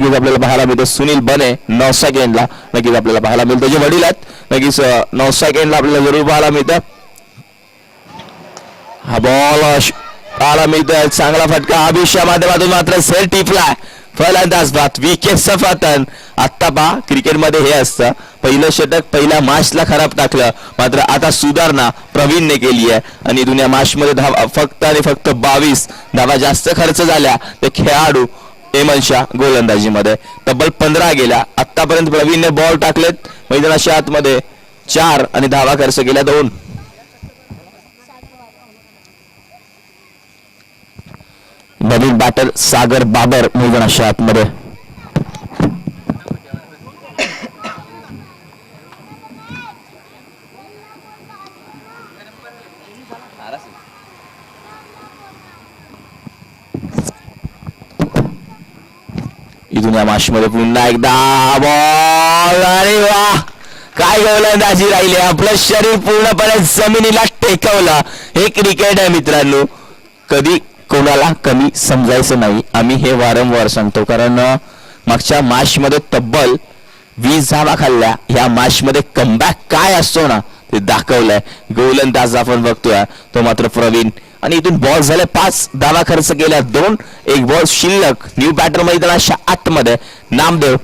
नक्कीच आपल्याला पाहायला मिळतं. सुनील बने नऊ सेकंडला. नक्कीच आपल्याला पाहायला मिळतं. जे वडील आहेत नक्कीच नऊ सेकंडला आपल्याला जरूर पाहायला मिळतं. हा बॉल पाहायला मिळतोय. चांगला फटका. अभिषया माध्यमातून मात्र सेल टिपलाय. फलंदाज बात विकेट सफातन आत्ता पा क्रिकेटमध्ये हे असतं. पहिलं षटक पहिल्या मार्चला खराब टाकलं. मात्र आता सुधारणा प्रवीणने केली आहे. आणि दुनिया मार्चमध्ये धावा फक्त आणि फक्त बावीस धावा जास्त खर्च झाल्या. ते खेळाडू एमनशा गोलंदाजीमध्ये. तब्बल पंधरा गेल्या. आतापर्यंत प्रवीणने बॉल टाकलेत. मैदानाच्या आतमध्ये चार आणि धावा खर्च केल्या दोन. नवीन बॅटर सागर बाबर मैदानाच्या आतमध्ये. इथून या माशमध्ये पुन्हा एकदा बॉल अरे वा! काय गोलंदाजी राहिली. आपलं शरीर पूर्णपणे जमिनीला टेकवलं. हे क्रिकेट आहे मित्रांनो. कधी कोणाला कमी समजायचं नाही. आम्ही हे वारंवार सांगतो. कारण मागच्या मध्ये तब्बल वीस धावा खाल्ल्या. ह्या मध्ये कमबॅक काय असतो ना? ते दाखवलंय. गोलंदाज आपण बघतोय. तो मात्र प्रवीण आणि इथून बॉल झाले पाच धावा खर्च केल्या दोन एक बॉल शिल्लक. न्यू बॅटर मैदानाच्या आतमध्ये. नामदेव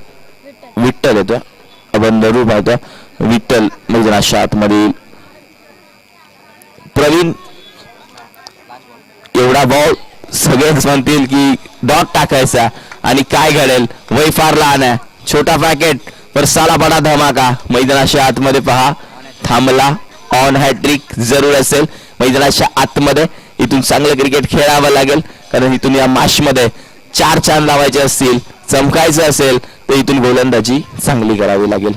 विठ्ठल येतो. अबंध रूप आहे विठ्ठल मैदानाच्या आतमध्ये प्रवीण एवढा बॉल सगळेच म्हणतील की डॉट टाकायचा. आणि काय घडेल? वय फार लहान आहे. छोटा पॅकेट पर साला बडा धमाका. मैदानाच्या आतमध्ये पहा. थांबला. ऑन हॅट्रिक जरूर असेल. मैदानाच्या आतमध्ये. इथून चांगलं क्रिकेट खेळावं लागेल. कारण इथून या मध्ये चार चार लावायचे असतील चमकायचं असेल तर इथून गोलंदाजी चांगली करावी लागेल.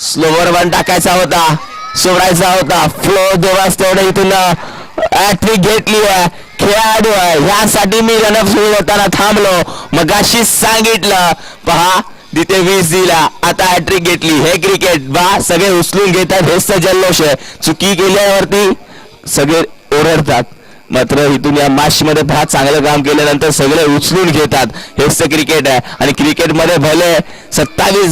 स्लोवर वन टाकायचा होता सोडायचा होता. फ्लो देवास तेवढे इथून uh, ऍट्रिक घेतली आहे. खेळाडू आहे. ह्यासाठी मी रनअप सुरू होताना थांबलो. मग अशीच सांगितलं पहा तिथे वीस दिला आता हॅट्रिक घेतली. हे क्रिकेट बा सगळे उचलून घेतात. हेच तर जल्लोष आहे. चुकी केल्यावरती सगळे ओरडतात. मात्र इथून या मॅच मध्ये फार चांगलं काम केल्यानंतर सगळे उचलून घेतात. हेच तर क्रिकेट आहे. आणि क्रिकेटमध्ये भले सत्तावीस